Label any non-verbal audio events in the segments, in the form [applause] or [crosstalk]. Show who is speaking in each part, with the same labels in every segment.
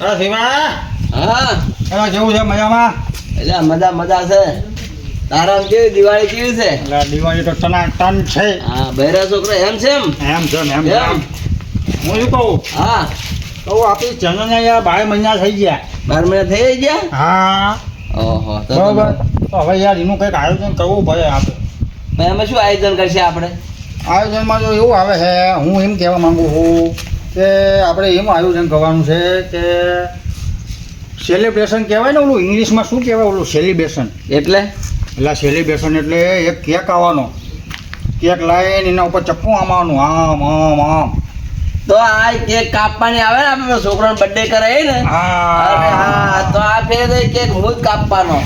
Speaker 1: અરે શિવા
Speaker 2: હા.
Speaker 1: એમાં જેવું છે? મજામાં?
Speaker 2: એટલે મજા મજા છે. તારા કેવી દિવાળી કેવી છે?
Speaker 1: એટલે દિવાળી તો ટના ટન છે.
Speaker 2: હા બહેરા છોકરો એમ છે એમ?
Speaker 1: એમ છે એમ
Speaker 2: એમ?
Speaker 1: એમ. હું શું કહું?
Speaker 2: હા.
Speaker 1: કહું આપણી ચેનલને યાર બાર મહિના થઈ ગયા.
Speaker 2: બાર મહિના થઈ ગયા?
Speaker 1: હા.
Speaker 2: ઓહો તો તો
Speaker 1: બરોબર. તો હવે યાર એનું કંઈક આયોજન કરવું પડે આપણે.
Speaker 2: અમે શું આયોજન કરશે આપણે?
Speaker 1: આયોજનમાં જો એવું આવે છે હું એમ કહેવા માંગુ છું કે આપણે એમ આયોજન કરવાનું છે કે સેલિબ્રેશન કહેવાય ને ઓલું ઇંગ્લિશમાં શું કહેવાય ઓલું સેલિબ્રેશન
Speaker 2: એટલે?
Speaker 1: એટલે સેલિબ્રેશન એટલે એક કેક આવવાનો. કેક લાવીને એના ઉપર ચપ્પુ આમવાનું આમ આમ આમ.
Speaker 2: તો આ કેક કાપવાની આવે ને આપણે છોકરાનો બર્થડે કરે ને? હા. તો આ ફેર કેક હું જ કાપવાનો.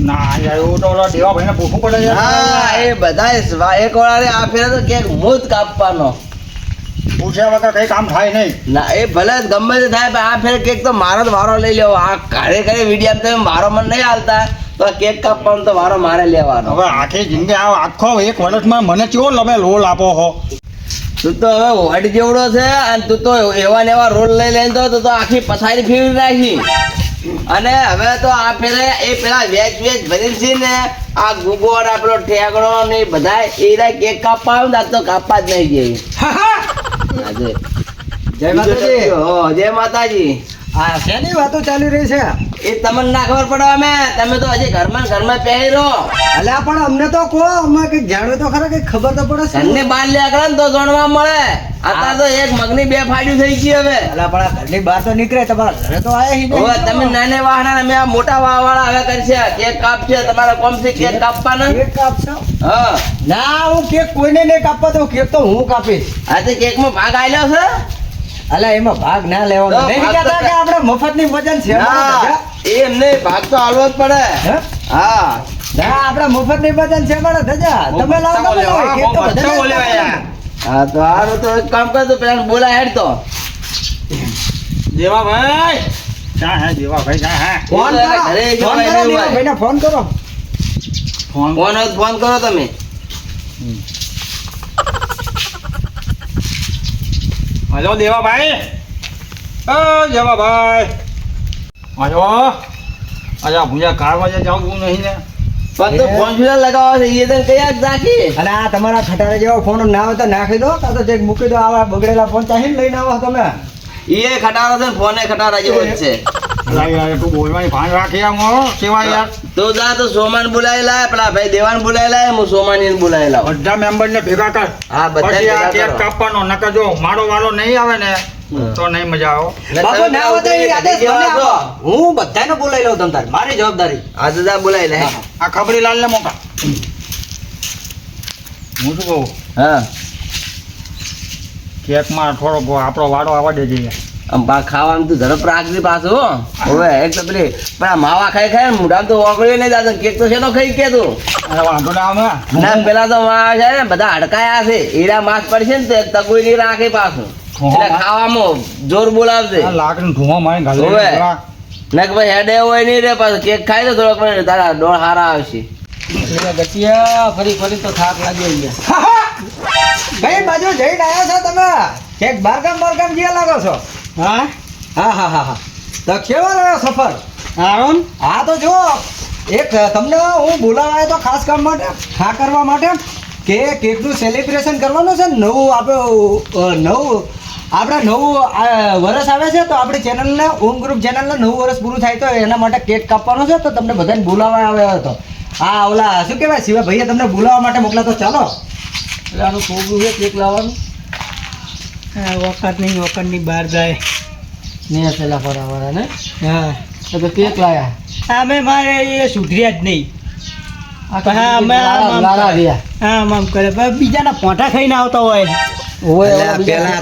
Speaker 1: ના યાર એવું તો ઓલા દેવાભાઈને પૂછવું પડે
Speaker 2: હા એ બધા એક વાળા આ ફેર તો કેક હું જ કાપવાનો.
Speaker 1: પૂછ્યા વગર કઈ કામ થાય નહીં.
Speaker 2: ના એ ભલે ગમે તે થાય પણ આ ફેર કેક તો મારો જ વારો લઈ લેવો. આ ઘરે ઘરે વીડિયો તમે મારો મને નહીં હાલતા. તો કેક કાપવાનો તો વારો મારે લેવાનો.
Speaker 1: હવે આખી જિંદગી આ આખો એક વર્ષમાં મને કેવો તમે લોલ આપો હો?
Speaker 2: તું તો હવે વડ જેવડો છે અને તું તો એવા ને એવા રોલ લઈ લઈને તો તું તો આખી પથારી ફેરવી નાખી. અને હવે તો આ ફેરે એ પેલા વેચ વેચ ભરી છે ને આ ગુગો અને આ ઠેકડો ને બધા એ રહ્યા કેક કાપવા આવે ને તો કાપવા જ નહીં જેવી આજે.
Speaker 3: જય માતાજી.
Speaker 2: હો, જય માતાજી.
Speaker 3: આ શેની વાતો ચાલી રહી છે?
Speaker 2: એ તમને ના ખબર પડે અમે. તમે તો હજી ઘરમાં ઘરમાં પહેરી રહો.
Speaker 3: અલ્યા પણ અમને તો કહો અમે કંઈક જાણ્યું તો ખરા કંઈક ખબર તો પડે
Speaker 2: ઘરની બહાર લે કરે ને તો જાણવા મળે. અત્યારે તો એક મગની બે ફાડ્યું થઈ ગઈ હવે.
Speaker 3: અલ્યા પણ ઘરની બહાર તો નીકળે તમારા ઘરે તો આયા હી
Speaker 2: હવે તમે નાને વાહના અમે આ મોટા વાહ વાળા હવે કરશે કેક કાપશે તમારા કોમથી કેક કાપવાના?
Speaker 3: કેક કાપશો?
Speaker 2: હા.
Speaker 3: ના હું કેક કોઈને નહીં કાપવા દઉં કેક તો હું કાપીશ.
Speaker 2: આજે કેકમાં ભાગ આવેલો છે?
Speaker 3: અલ્યા એમાં ભાગ ના લેવાનો. નહીં કહેતા કે આપણે મફતની વજન છે
Speaker 2: એ એમ નહીં ભાગ તો આલવો જ પડે.
Speaker 3: હા? ના આપણે મફતની વજન છે મારા ધજા તમે લાવો તમે લાવો. કે તો કાપવાનો.
Speaker 2: હા તો હારું તો એક કામ કર તો પેલા બોલા હેડ તો.
Speaker 1: દેવાભાઈ. ભાઈ હે દેવાભાઈ ક્યાં હે.
Speaker 3: ફોન કરો ફોન કરો ભાઈને ફોન કરો.
Speaker 1: ફોન
Speaker 2: ફોન કરો તમે.
Speaker 1: હલો દેવાભાઈ ઓ દેવાભાઈ હલો. અચ્છા ભૂજા કાર વાજે જાવું નહીં ને.
Speaker 2: પણ તો ફોન શું લગાવો છે એ તો કયા રાખી?
Speaker 3: અને આ તમારા ખટારા જેવા ફોન ના હોય તો નાખી દો. કાં તો ચેક મૂકી દો આવા બગડેલા ફોન ચાહીને લઈને આવો તમે.
Speaker 2: એ ખટારો છે ફોને ખટારા જેવો જ છે.
Speaker 1: તું બોલવાની ભાન રાખી સેવા યાર.
Speaker 2: તો જા તો સોમાન બોલાવી લાય પેલા ભાઈ દેવાન બોલાવી લાય હું સોમાની બોલાવી લાવ
Speaker 1: બધા મેમ્બર ને ભેગા કર.
Speaker 2: હા બધા
Speaker 1: પછી આ
Speaker 2: ભેગા
Speaker 1: કેક કાપવાનો નકર જો મારો વાલો નહીં આવે ને તો નહીં મજા આવે
Speaker 3: બાબુ ના હોય તો આદેશ મને આપો. હું બધાને બોલાવી લઉં તમ મારી જવાબદારી.
Speaker 2: હા તો જા બોલાવી લે.
Speaker 1: આ ખબરી લાલ ને મોટા હું શું કહું?
Speaker 2: હા.
Speaker 1: કેકમાં થોડો આપણો વાળો આવવા દેજે
Speaker 2: ખાવાનું તું ઝડપ રાખજે પાછું હવે એક તો પેલી પણ આ માવા ખાઈ ખાય ને મોઢામાં તો ઓગળ્યો નહીં દાદા કેક તો શેનો ખાઈ કે તું.
Speaker 1: વાંધો ના આવે.
Speaker 2: ના પેલા તો માવા છે ને બધા હડકાયા છે. હીરા માસ પડશે ને તો એક નહીં રાખે પાછું. એટલે ખાવામાં જોર બોલાવશે
Speaker 1: લાકડી લાકડીનો મારી ગાલે
Speaker 2: હવે ને કે ભાઈ હેડે હોય નહીં રે પાછું. કેક ખાય તો થોડોક પણ તારા ડોળ હારા આવશે.
Speaker 3: ગટિયા ફરી ફરી તો થાક લાગી ગયા કઈ બાજુ જઈને આવ્યા છો તમે? કેક બારગામ બારગામ ગયા લાગો છો? હા? હા હા હા હા. તો કેવો રહ્યો સફર?
Speaker 1: આરોન
Speaker 3: હા તો જો એક તમને હું બોલાવાયો તો ખાસ કામ માટે હા કરવા માટે કે કેકનું સેલિબ્રેશન કરવાનું છે નવું આપણે નવું આપણે નવું આ, વરસ આવે છે તો આપણી ચેનલને ઓમ ગ્રુપ ચેનલને નવું વરસ પૂરું થાય તો એના માટે કેક કાપવાનો છે તો તમને બધાને બોલાવવા આવ્યો હતો. હા ઓલા શું કહેવાય શિવા ભાઈએ તમને બોલાવવા માટે મોકલા તો ચાલો.
Speaker 2: એટલે આનું છોકરું છે કેક લાવવાનું?
Speaker 3: વખત નહીં વખતની બહાર જાય.
Speaker 2: ને પેલા ફરાવાળા ને?
Speaker 3: હા.
Speaker 2: તો કેક લાયા?
Speaker 3: અમે મારે એ સુધર્યા જ નહીં. બીજાના પોંઠા ખાઈને આવતા હોય.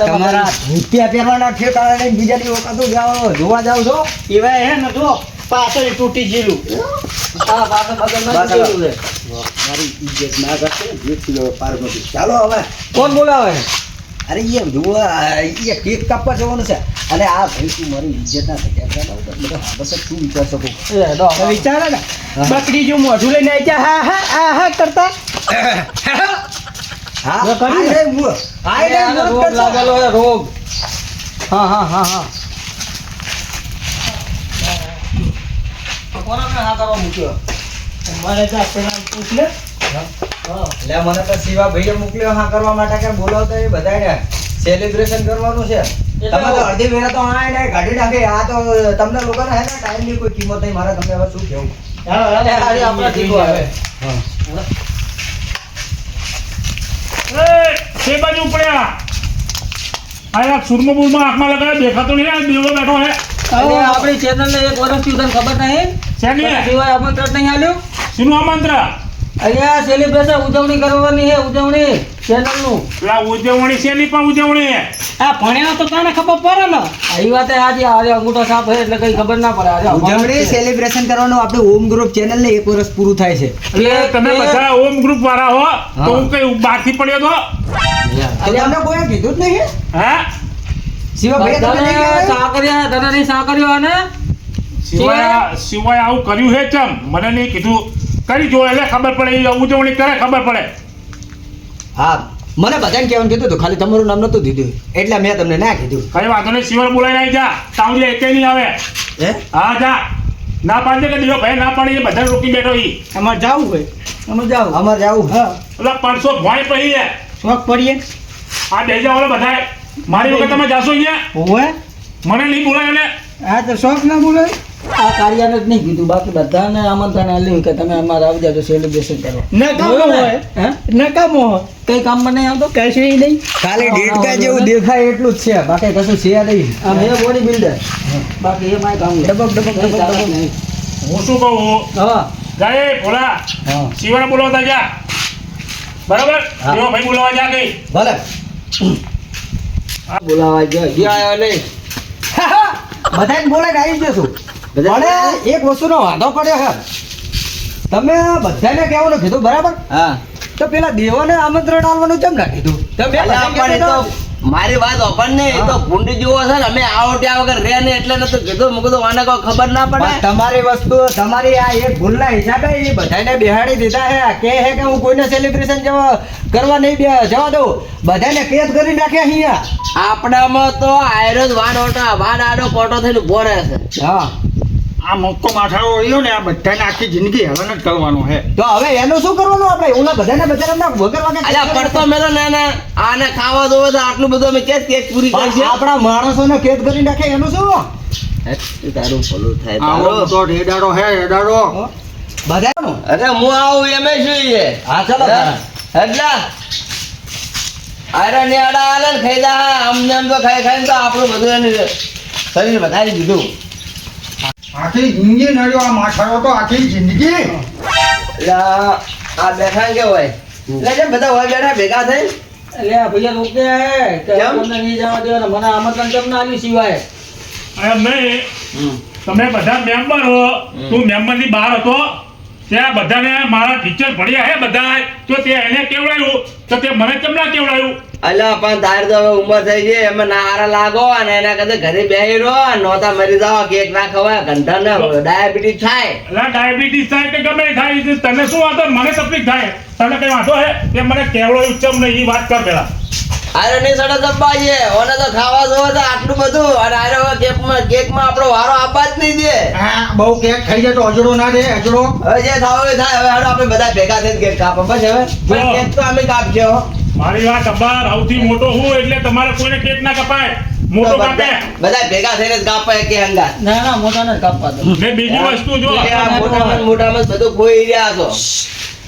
Speaker 3: તમારા રૂપિયા પહેરવાના ઠેકાણા લઈને બીજાની વખતો જાઓ જોવા જાવ છો? એવા હે ને જો પાછળ તૂટી ગયેલું.
Speaker 2: હા પાછળ બગલમાં
Speaker 3: પાછળ.
Speaker 2: કેવું છે?
Speaker 3: મારી ઇજ્જત ના કરશે ને. જે કિલો પાર્વતી ચાલો હવે. કોણ બોલાવે? અરે એ જુઓ એ કેક કાપવા જવાનું છે. અને આ ભાઈ તું મારી ઇજ્જત ના થઈ જાય બધો બસ તું વિચાર શકો વિચારે ને. બકરી જો મોઢું લઈને આવી જાય હા હા આ હા કરતા.
Speaker 2: રોગ
Speaker 3: હા હા હા હા. કોને હા કરવા મૂક્યો.
Speaker 4: મારે તો આપણે પૂછ લે.
Speaker 3: એટલે મને તો શિવા ભાઈએ મોકલ્યો હા કરવા માટે કે બોલાવતો એ બધાને સેલિબ્રેશન કરવાનું છે. તમે તો અડધી વેરા તો આ એને કાઢી નાખે. આ તો તમને લોકોને હે ને ટાઈમની કોઈ કિંમત નહીં. મારે તમને હવે શું કેવું
Speaker 4: હાલો, હાલો,
Speaker 3: અરે, અરે, હવે.
Speaker 5: એ, બાજુ ઉપડ્યા આ. સુરમો બુરમો આંખમાં લગાડે દેખાતો નહીં આ બેઠો હે
Speaker 4: આપણી ચેનલ ને એક વર્ષથી તને ખબર નહીં?
Speaker 5: શેની?
Speaker 4: સિવાય આમંત્રણ નહીં આલ્યું?
Speaker 5: શીનું આમંત્ર
Speaker 4: અહીંયા સેલિબ્રેશન ઉજવણી કરવાની છે ઉજવણી ચેનલનું.
Speaker 5: પેલા ઉજવણી શેની પણ ઉજવણી હે
Speaker 4: આ ભણ્યા તો તને ખબર પડે ને. આ વાત આજે આજે અંગૂઠો સાફ હોય એટલે કઈ ખબર ના પડે આજે
Speaker 3: ઉજવણી સેલિબ્રેશન કરવાનું આપણે ઓમ ગ્રુપ ચેનલ ને એક વર્ષ પૂરું થાય છે.
Speaker 5: એટલે તમે બધા ઓમ ગ્રુપ વાળા હો તો હું કઈ બાકી પડ્યો તો?
Speaker 3: અરે તમને કોઈ કીધું જ નહીં
Speaker 5: હા?
Speaker 3: શિવા ભાઈ તમને
Speaker 4: તને
Speaker 3: નહીં? કહેવાય?
Speaker 4: સાકરિયા તને નહીં સાકર્યો અને
Speaker 5: સિવાય સિવાય આવું કર્યું હે ચમ મને નહીં કીધું. કરી જો એટલે ખબર પડે એ ઉજવણી કરે ખબર પડે.
Speaker 3: હા મને બધાને કહેવાનું કીધું હતું ખાલી તમારું નામ નતું દીધું એટલે મેં તમને ના કીધું.
Speaker 5: કઈ વાંધો નહીં શિવર બોલાઈ આવી જા તાવલી એકે નહીં આવે.
Speaker 3: હે?
Speaker 5: હા જા. ના પાડે કે દીવો ભાઈ ના પાડી બધા રોકી બેઠો ઈ.
Speaker 4: અમાર જાવું ભાઈ અમે જાવું.
Speaker 3: અમાર જાવું.
Speaker 4: હા.
Speaker 5: એટલે પાંચસો ભોય પડી જાય
Speaker 4: શોખ પડીએ?
Speaker 5: આ બે જાવ બધા મારી વખત તમે જાશો અહીંયા?
Speaker 4: હોય
Speaker 5: મને નહીં બોલાય એટલે
Speaker 4: હા તો શોખ ના બોલે. આ કાર્યાને જ નહીં કીધું. બાકી બધાને આમંત્રણ આલ્યું કે તમે અમારે આવી જાજો સેલિબ્રેશન કરો.
Speaker 6: નકામો હોય. નકામો હોય.
Speaker 4: કઈ કામ મને આવતો?
Speaker 6: કશે નહીં.
Speaker 3: ખાલી દેડકા જેવું દેખાય એટલું જ છે. બાકી કશું છે નહીં.
Speaker 4: આ મેં બોડી બિલ્ડર બાકી એ માય કામ
Speaker 3: ડબક ડબક ડબક ડબક.
Speaker 4: નહીં.
Speaker 5: હું શું કહું?
Speaker 4: હા
Speaker 5: જાય ભોળા.
Speaker 3: હા.
Speaker 5: શિવાને બોલાવતા જા. બરાબર?
Speaker 3: હા.
Speaker 5: ભાઈ બોલાવા જા કઈ.
Speaker 3: ભલે.
Speaker 4: બોલાવા જા ગયો. આવ્યો નહીં.
Speaker 3: બધાને બોલાઈને આવી જશું.
Speaker 4: બધાને?
Speaker 3: પણ એક વસ્તુનો વાંધો પડ્યો હે તમે બધાને કહેવાનું કીધું બરાબર?
Speaker 4: હા.
Speaker 3: તો પેલા દેવાને આમંત્રણ આપવાનું કેમ ના કીધું? તમે
Speaker 2: મારી વાત ઓપન ને એ તો ભૂંડી જેવો છે ને અમે આવો ત્યાં વગર રે ને એટલે નતું કીધું. મૂકું તો આને કોઈ ખબર ના પડે.
Speaker 3: તમારી વસ્તુ તમારી આ એક ભૂલ ના હિસાબે એ બધાને બેહાડી દીધા હે કે હે કે હું કોઈને સેલિબ્રેશન જવા કરવા નહીં બે જવા દઉં. બધાને કેદ કરી નાખ્યા અહીંયા.
Speaker 2: આપણામાં તો આયરોજ વાન ઓટા વાન આડો પોટો થઈને ઊભો રહે છે.
Speaker 3: હા.
Speaker 1: આ મોકો માથાળો રહ્યો ને આ બધાને આખી જિંદગી હેરાન જ કરવાનો હે
Speaker 3: તો હવે એનું શું કરવાનું આપણે? ઓલા બધાને બચારાના વગર વાગે
Speaker 2: અલ્યા પડતો મેલો ને ને આને ખાવા દો તો આટલું બધું અમે કેસ કેસ પૂરી કરશે.
Speaker 3: આપણા માણસોને કેદ કરી નાખે એનું શું?
Speaker 2: તારું ભલું થાય
Speaker 1: આવો તો રેડાડો હે રેડાડો.
Speaker 3: બધાનું?
Speaker 2: અરે હું આવું એમે જોઈએ
Speaker 3: હા ચાલો
Speaker 2: એટલે? આયરા ને આડા આલે ખાઈ આમ તો ખાઈ ખાઈને તો આપણું બધું શરીર વધારી દીધું.
Speaker 1: આખી જિંદગી નડ્યો આ માછાળો તો આખી જિંદગી.
Speaker 2: એટલે આ બેઠા કે હોય લે જે બધા હોય બેઠા ભેગા થઈ.
Speaker 4: એટલે આ ભૈયા રોકે હે કે? તમને નહીં જવા દેવાના મને આમંત્રણ કેમ ના આલ્યું સિવાય?
Speaker 5: અરે નહીં. તમે બધા મેમ્બર હો. તું મેમ્બરની બહાર હતો. ત્યાં બધાને મારા ટીચર ભણ્યા હે બધા તો તે એને કેવડાયું? તો તે મને કેમ ના કેવડાયું?
Speaker 2: અલ્યા પણ તારે તો હવે ઉંમર થઈ ગઈ એમાં નારા લાગો અને એના કદે ઘરે બેહી રહો નોતા મરી જાઓ કેક ના ખવાય ઘંટા ના ડાયાબિટીસ થાય.
Speaker 5: એટલે ડાયાબિટીસ થાય કે ગમે થાય તને શું વાંધો? મને તકલીફ થાય. તને કઈ વાંધો હે? તે મને કેવડાયું ચમ નહીં વાત કર પેલા.
Speaker 2: આરે ની સડે દબાઈએ ઓને તો ખાવા જોવે તો આટલું બધું. અને આરે હવે કેકમાં કેકમાં આપણો વારો આપવા જ નહીં દે.
Speaker 1: હા બહુ કેક ખાઈ જાય તો અજડો ના દે અજડો.
Speaker 2: હવે જે થાવ એ થાય. હવે હાડો આપણે બધા ભેગા થઈને કેક કાપો. બસ હવે. પણ કેક તો અમે કાપજો
Speaker 5: મારી વાત અબાર. સૌથી મોટો હું એટલે તમારે કોઈને કેક ના કપાય. મોટો કાપે.
Speaker 2: બધા ભેગા થઈને જ કાપાય કે હંગા
Speaker 4: ના ના મોટા ને કાપવા દો.
Speaker 5: બીજી વસ્તુ જો.
Speaker 2: મોટામાં મોટામાં બધું કોઈ રહ્યા છો.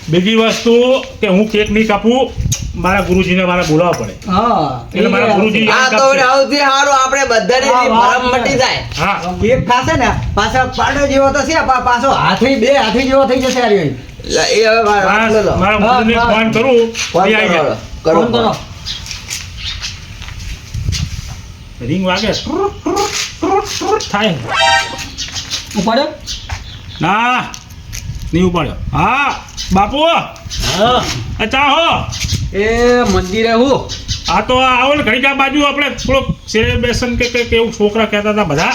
Speaker 5: બીજી વસ્તુ કે હું કેક નહીં કાપું. મારા ગુરુજીને મારે બોલાવવા પડે.
Speaker 4: હા
Speaker 5: એટલે મારા ગુરુજી
Speaker 2: આ તો સૌથી સારું આપણે બધાની ભરમ મટી જાય.
Speaker 5: હા.
Speaker 3: એક થાશે ને પાછા પાડો જેવો તો છે પાછો હાથી બે હાથી જેવો થઈ જશે
Speaker 2: આર્યો એ હવે મારા વાત
Speaker 5: મારા
Speaker 2: લો.
Speaker 5: મારા
Speaker 4: હા,
Speaker 5: ગુરુને ફોન કરું
Speaker 2: ફોન
Speaker 5: એ આવી
Speaker 2: કરો
Speaker 5: જાય.
Speaker 2: કરો
Speaker 4: ફોન કરો.
Speaker 5: રિંગ વાગે. થાય
Speaker 4: ઉપાડ્યો
Speaker 5: ના. નહીં ઉપાડ્યો. હા બાપુ. હા. ચા હો.
Speaker 4: એ મંદિરે હું.
Speaker 5: આ તો આવો ને ઘડીક બાજુ આપણે થોડોક સેલિબ્રેશન કે કંઈક એવું છોકરા કહેતા હતા બધા.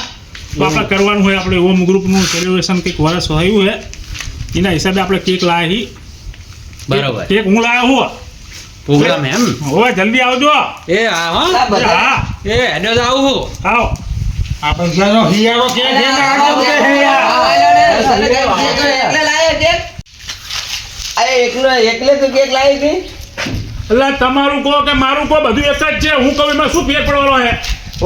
Speaker 5: તો આપણે કરવાનું હોય આપણે ઓમ ગ્રુપનું સેલિબ્રેશન કંઈક વર્ષ થયું છે એના હિસાબે આપણે કેક લાવી.
Speaker 6: બરાબર.
Speaker 5: કેક હું લાવ્યો હું.
Speaker 6: પ્રોગ્રામ એમ?
Speaker 5: હવે જલ્દી આવજો.
Speaker 6: એ હા હો.
Speaker 5: હા.
Speaker 6: એ હેડો આવું
Speaker 5: આવો. આ બધાનો હિયારો કેક છે ને
Speaker 2: આવો,
Speaker 5: આવો કે
Speaker 2: આવો,
Speaker 5: હિયારો.
Speaker 2: આવો, આવો, તને કઈ વાંધો નહીં. એકલે તું કેક લાવી હતી?
Speaker 5: એટલે તમારું કહો કે મારું કહો બધું એક જ છે. હું કહું એમાં શું ફેર પડવાનો હે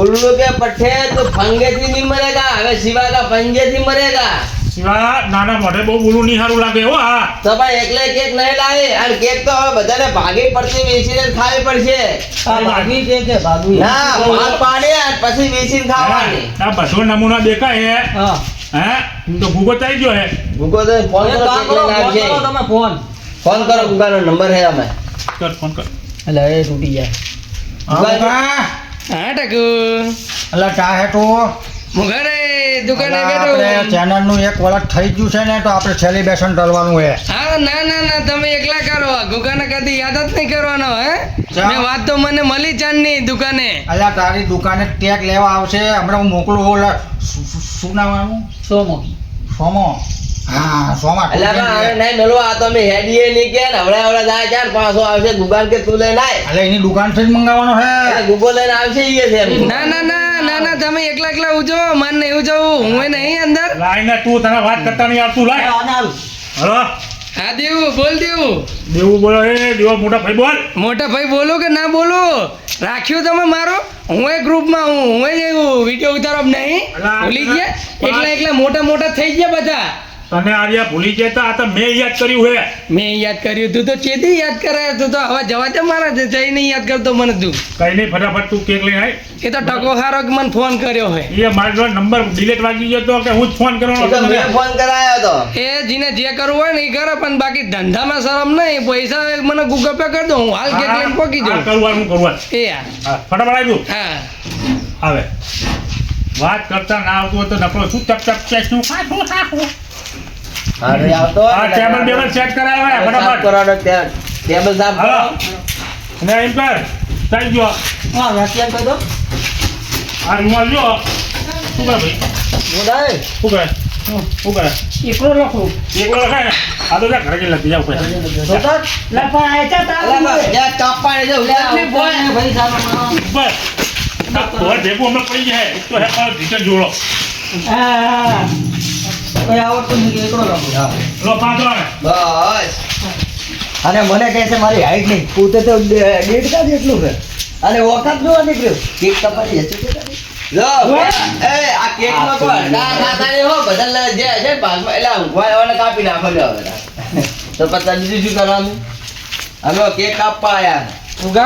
Speaker 2: ઉલ્લુ કે પઠે તો ફંગેથી નહીં મરેગા હવે સિવા કા પંજેથી મરેગા.
Speaker 5: શિવા નાના મોઢે બહુ બોલું નહીં સારું લાગે હો હા.
Speaker 2: તો ભાઈ એકલે કેક નહીં લાવે. અને કેક તો હવે બધાને ભાગી પડતી વેચીને ખાવી પડશે.
Speaker 4: આ ભાગી છે કે ભાગવી?
Speaker 2: ના ભાગ પાડે અને પછી વેચીને ખાવાની.
Speaker 5: આ બસો નમૂના દેખાય હે.
Speaker 4: હા.
Speaker 5: હે હું તો ભૂગો થઈ ગયો હે.
Speaker 2: ભૂગો તો ફોન કરો
Speaker 4: તમે ફોન.
Speaker 2: ફોન કરો ગુગાનો નંબર હે અમે.
Speaker 5: કર ફોન કર.
Speaker 4: એટલે એ તૂટી જાય
Speaker 1: હા.
Speaker 7: હા ટકુ
Speaker 1: અલા ટા હે તો
Speaker 7: મુઘારે દુકાને
Speaker 1: અલા,
Speaker 7: બેઠો
Speaker 1: આપણે ચેનલનું એક વરસ થઈ ગયું છે ને તો આપણે સેલિબ્રેશન કરવાનું છે.
Speaker 7: હા ના ના ના તમે એકલા કરો. ગુગાને કદી યાદ જ નહીં કરવાનો હે? મેં વાત તો મને મળી ચાંદની દુકાને.
Speaker 1: અલા તારી દુકાને ટેક લેવા આવશે. હમણાં હું મોકલું ઓલા શું- શું- શું નામ
Speaker 4: સોમો.
Speaker 1: સોમો? હા સોમા
Speaker 2: એટલે હવે હવે નહીં મેલો આ તો અમે હેડીએ કે ને જાય ચાર પાંચસો આવશે ગુગાન કે તું લઈને આય.
Speaker 1: એટલે એની દુકાનથી જ મંગાવવાનો છે.
Speaker 2: ગુગો લઈને આવશે ઈ છે.
Speaker 7: ના ના ના ના ના તમે એકલા એકલા ઉજો માન નહીં ઉજવું હું નહીં અંદર.
Speaker 5: લાઈને તું તને વાત કરતા નહીં આવતું
Speaker 4: લાઈ હલો.
Speaker 7: હા દેવું બોલ દેવું.
Speaker 5: દેવું બોલો એ દેવો મોટા ભાઈ બોલ.
Speaker 7: મોટા ભાઈ બોલો કે ના બોલો? રાખ્યું તમે મારો? હું એ ગ્રુપમાં હું હું એ વીડિયો ઉતારો નહીં. ભૂલી ગયા? એકલા એકલા મોટા મોટા થઈ ગયા બધા.
Speaker 5: તને આર્યા ભૂલી જતા આ તો મેં યાદ કર્યું હે.
Speaker 7: મેં યાદ કર્યું. તું તો ચેતી યાદ કરે. તું તો હવે જવા દે મારા જઈ નહીં યાદ કરતો મને તું.
Speaker 5: કઈ નહીં ફટાફટ તું કેક લઈને આય.
Speaker 7: એ તો ટકો હારો કે મને ફોન કર્યો હે.
Speaker 5: એ મારો નંબર ડિલીટ વાગી ગયો તો કે હું જ ફોન કરવાનો હતો
Speaker 2: મેં ફોન કરાયો તો.
Speaker 7: એ જીને જે કરવું હોય ને એ કરે પણ બાકી ધંધામાં શરમ નહીં. પૈસા મને ગૂગલ પે કરી દો. હું હાલ કેક લઈને પહોંચી જાઉં.
Speaker 5: કરવું હું કરવું
Speaker 7: એ
Speaker 5: હા, ફટાફટ આવી
Speaker 7: હા.
Speaker 5: આવે. વાત કરતા ના આવતું હોય તો નકરો શું ચપ ચપ ચેક શું ખાતું ખાતું
Speaker 2: અરે આવતો
Speaker 5: આ
Speaker 2: ને.
Speaker 5: ટેબલ બેબલ સેટ કરાવે
Speaker 2: સાફ
Speaker 5: ફટાફટ
Speaker 2: કરવાનો ત્યાં ટેબલ સાફ કરો.
Speaker 5: હાલો. એમ કર થઈ ગયો
Speaker 4: હા વ્યાખ્યાન કહી દો.
Speaker 5: આ રૂમાલ જો શું કરે ભાઈ? શું કરે? શું કરે?
Speaker 4: એકલો લખું.
Speaker 5: એકલો લખાય ને? આ તો ઘરે જઈને લખી જાવ પૈસા
Speaker 4: લખવા આયા તા
Speaker 2: છે, બોય પડે.
Speaker 4: ભાઈ સામે
Speaker 5: બસ ભેગું હમણાં પડી જાય. તો હે ઢીચણ જોડો.
Speaker 4: હા. કોઈ આવડતું નથી એકલો લખું
Speaker 5: લો પાંચ
Speaker 2: બસ.
Speaker 3: અને મને કહે છે મારી હાઈટ નહીં પોતે તો દે- દેડ કા જેટલું છે. અને વખત જોવા નીકળ્યું. કેક કપાઈ હશે કે
Speaker 2: લો. એ આ હો બધા જે છે ભાગમાં. એટલે ઊંઘવા આવવાને કાપી નાખો લ્યો બધા. [laughs] તો પછી બીજું શું કરવાનું? અમે કેક કાપવા આયા.
Speaker 7: ઉગા.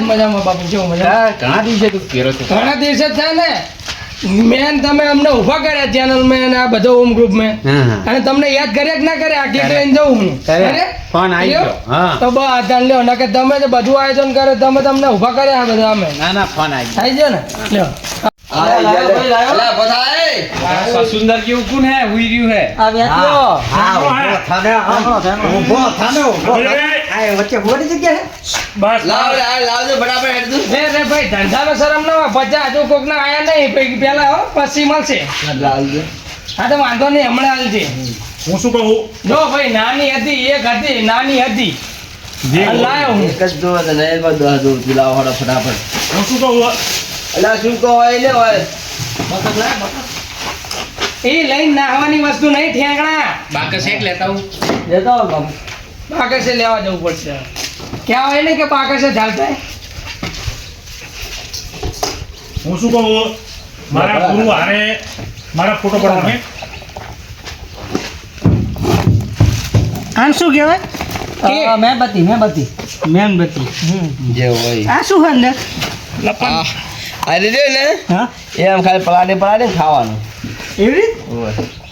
Speaker 7: મજામાં બાપુ કેવું મજા
Speaker 6: ઘણા દિવસે તું ફેરો છો.
Speaker 7: ઘણા દિવસે જ થાય ને. મેન તમે અમને ઊભા કર્યા ચેનલ મેન આ બધો હોમ ગ્રુપ મેં. અને તમને યાદ કર્યા કે ના કર્યા? આટલી લઈને જઉં હું.
Speaker 6: કરે. ફોન આવી ગયો.
Speaker 7: તો બસ તાણ લ્યો. કે તમે જે બધું આયોજન કરે તમે તમને ઊભા કર્યા આ બધા અમે.
Speaker 6: ના ના ફોન આવી
Speaker 7: થાય છે ને? લ્યો.
Speaker 2: આ
Speaker 4: લાયો, ભાઈ, લાયો.
Speaker 2: અલા, બધા એ.
Speaker 6: ગયો સુંદર કેવું કોણ હે? હુઈ રહ્યું હે.
Speaker 4: આ વ્યાખ્યો
Speaker 3: હા ઊભો થાને આમ. થાને ઊભો થાને. આ વચ્ચે મોટી જગ્યા છે?
Speaker 5: બસ
Speaker 2: લાવ લે, આ લાવજો ફટાફટ હેડતું.
Speaker 7: રે રે ભાઈ ધંધામાં શરમ ના હોય. પચાસ હજુ કોક ના આયા નહીં પેલા હો પછી મળશે. હા તો વાંધો નહીં હમણાં હાલજે
Speaker 5: હું શું કહું?
Speaker 7: જો ભાઈ નાની હતી એક હતી નાની હતી. લાયો હું.
Speaker 2: એક જ જોવો તો નયનમાં દોહ દોહથી લાવો હળો ફટાફટ.
Speaker 5: હું શું કહું?
Speaker 2: અલા શું કહો હોય ને હોય.
Speaker 7: એ લઈને નાહવાની વસ્તુ નહીં ઠેંગણા.
Speaker 6: બાકસ એક લેતા હું
Speaker 4: લેતા આવો
Speaker 7: પાકસે લેવા જવું પડશે. ક્યાં હોય ને કે પાકશે ચાલતા
Speaker 5: હું શું કહું? મારા ગુરુ હારે મારા ફોટો પડાવે
Speaker 7: આમ શું કહેવાય?
Speaker 4: મેણબત્તી મેણબત્તી.
Speaker 7: મેણબત્તી.
Speaker 2: જે હોય.
Speaker 7: આ શું અંદર
Speaker 2: આ આ જો ને?
Speaker 4: હા?
Speaker 2: એ આમ ખાલી પલાડે પલાડે ખાવાનું.
Speaker 4: એવી રીત?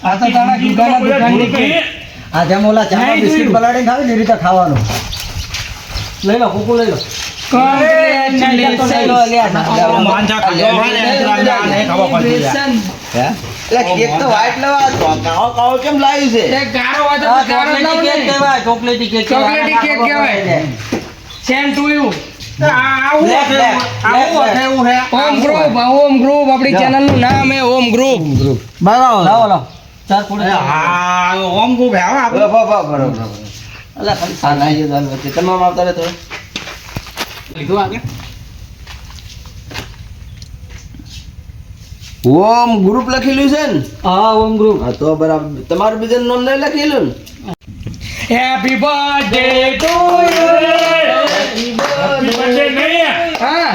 Speaker 7: આ તો તારા દુકાન દુકાનની કેક.
Speaker 3: આ જેમ ઓલા
Speaker 7: નહીં
Speaker 3: બિસ્કિટ. પલાળીને ખાવે ને એ રીતે ખાવાનું.
Speaker 4: લઈ લો કુકુ લઈ લો.
Speaker 7: એ
Speaker 4: chocolatey cake.
Speaker 7: Om group Om group આપણી ચેનલનું નામ હે ઓમ ગ્રુપ
Speaker 4: લાવો.
Speaker 1: હા ઓમ
Speaker 2: બરાબર. અલા, ખાલી વચ્ચે. આવતા રહો.
Speaker 6: લીધું આગળ
Speaker 2: ઓમ ગ્રુપ લખેલું છે ને?
Speaker 4: હા ઓમ ગ્રુપ
Speaker 2: હા તો બરાબર. તમારું બીજા નામ નહીં લખેલું ને?
Speaker 7: Happy birthday to
Speaker 5: you happy birthday નહીં
Speaker 7: હા.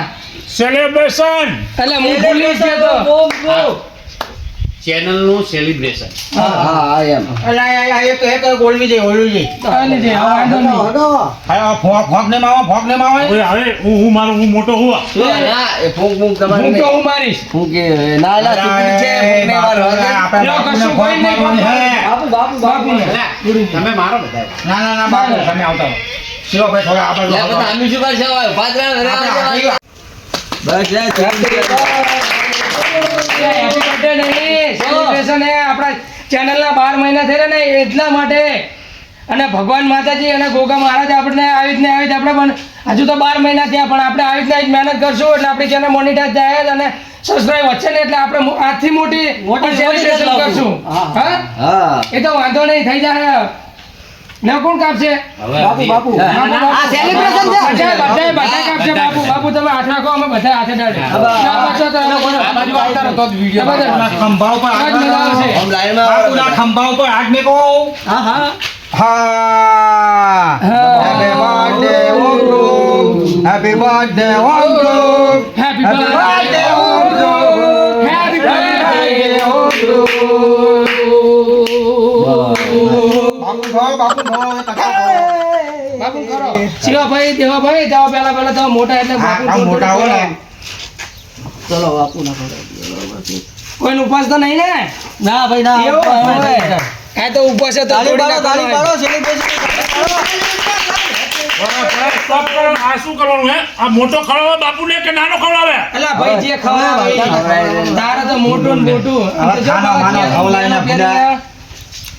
Speaker 5: સેલિબ્રેશન
Speaker 7: એટલે હું ભૂલી ગયો તો.
Speaker 6: ચેનલનું સેલિબ્રેશન
Speaker 2: હા હા એમ.
Speaker 1: અલા,
Speaker 7: ચાલી હવે વાંધો નહીં.
Speaker 1: હા, આ ફોંક ફોંક ને માવા ફોંક ને માવા
Speaker 5: હવે હવે હું હું મારો હું મોટો હું
Speaker 2: ના એ ફૂંક ફૂંક તમારે
Speaker 7: હું તો હું મારીશ.
Speaker 2: એ ના ના ચૂકલી છે ફૂંક નહીં મારવા
Speaker 1: આપણે
Speaker 7: કશું કોઈ નહીં,
Speaker 4: બાપુ બાપુ બાપુ.
Speaker 6: તમે મારો બધા.
Speaker 1: ના ના ના બાપુ તમે આવતા. ભાઈ થોડા આપણે
Speaker 2: શું કરશે. બસ.
Speaker 7: હેપી બર્થડે નહીં સેલિબ્રેશન એ આપણા ચેનલના બાર મહિના થઈ રહ્યા ને એટલા માટે. અને ભગવાન માતાજી અને ગોગા મહારાજ આપણને આવી રીતને આવી રીતે આપણે પણ હજુ તો બાર મહિના થયા પણ આપણે આવી રીતના જ મહેનત કરશું એટલે આપણી ચેનલ મોનિટાઈઝ થાય જ અને સબસ્ક્રાઇબ વધશે ને એટલે આપણે આજથી મોટી
Speaker 4: મોટી
Speaker 7: સેલિબ્રેશન કરશું.
Speaker 4: હા.
Speaker 7: હા?
Speaker 2: હા.
Speaker 7: એ તો વાંધો નહીં થઈ જાય ને કોણ કાપશે?
Speaker 4: બાપુ બાપુ.
Speaker 7: આ સેલિબ્રેશન છે. બધા બધાય- બધાય કાપશે બાપુ. બાપુ તમે હાથ નાખો અમે બધા હાથે ડાળે. ના બચો તો અમે કોણ-
Speaker 6: બાજુ આવતા તો વિડિયો વીડિયો
Speaker 7: આ બધા-
Speaker 1: ના ખંભા ઉપર
Speaker 7: આ જ
Speaker 1: હાથ
Speaker 7: મજા આવશે.
Speaker 2: આમ લાઈનમાં આવો
Speaker 1: બાપુના ખંભા ઉપર હાથ મેકો
Speaker 4: હા હા.
Speaker 1: હા. હેપી બર્થડે ઓ ગ્રુપ હેપી બર્થડે ઓ
Speaker 7: Happy
Speaker 1: હેપી બર્થડે
Speaker 7: birthday,
Speaker 1: ઓ ગ્રુપ
Speaker 7: Happy birthday,
Speaker 1: ઓ બાપુ બાપુ ખો કથા ખો
Speaker 7: બાપુ કરો. શિવાભાઈ દેવાભાઈ જાઓ પહેલા પહેલા તમે મોટા એટલે બાપુ
Speaker 1: આ મોટા ને
Speaker 4: ચલો બાપુ ના કરો
Speaker 7: કોઈનો ઉપવાસ તો નહીં ને?
Speaker 4: ના ભાઈ ના
Speaker 7: એવું? આ તો ઉપવાસ તો
Speaker 4: તાળી પાડો તાળી પાડો celebration
Speaker 5: સ્ટોપ કરો આ શું કરવાનું હે? આ મોટો ખવડાવે બાપુને કે નાનો ખવડાવે
Speaker 7: એટલે ભાઈ જે ખવડાવે. તારે તો મોટું ને મોટું.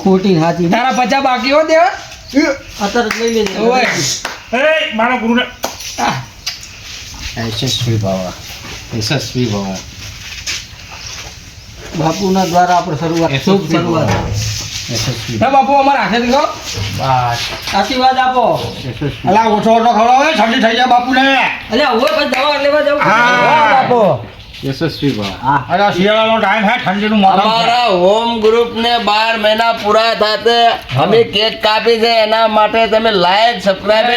Speaker 4: ખોટી હાથી
Speaker 7: તારા પચા બાકી હો દેવા.
Speaker 4: અત્યારે લઈ લેજે.
Speaker 7: ઓય.
Speaker 5: એ મારા ગુરુને.
Speaker 7: આ,
Speaker 6: યશસ્વી બાવા યશસ્વી બાવા
Speaker 4: બાપુના દ્વારા આપણે શરૂઆત શુભ શરૂઆત.
Speaker 7: લે બાપુ અમારા હાથે
Speaker 6: દીધો
Speaker 4: આશીર્વાદ આપો.
Speaker 1: અલા ઓછો ઓછો ખવડાવે ઠંડી થઈ જાય બાપુને.
Speaker 4: અલ્યા હોય પછી દવા લેવા જવું.
Speaker 1: હા. બાપુ.
Speaker 6: યશસ્વી ભાવ
Speaker 1: શિયાળાનો ટાઈમ હે ઠંડીનું મોસમ
Speaker 2: અમારા હોમ ગ્રુપ ને બાર મહિના પૂરા થાતે અમે કેક કાપી છે એના માટે તમે લાઈક સબસ્ક્રાઇબર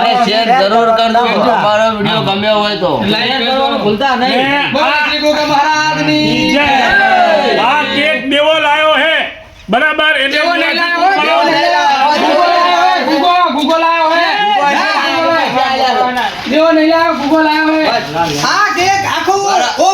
Speaker 2: અને શેર જરૂર કરજો. અમારો વીડિયો ગમ્યો હોય તો.
Speaker 7: લાઈક
Speaker 4: કરવાનું ભૂલતા નહીં.
Speaker 5: ને
Speaker 7: શ્રી ગોગા મહારાજની
Speaker 5: જય.
Speaker 7: જય.
Speaker 5: આ કેક દેવો લાયો હે. બરાબર એને
Speaker 7: દેવો નહીં લાયો દેવો નહીં લાયો. ગુગો ગુગો, લાયો હે. દેવો નહીં લાયો, ગુગો લાયો હે.
Speaker 2: આ ら。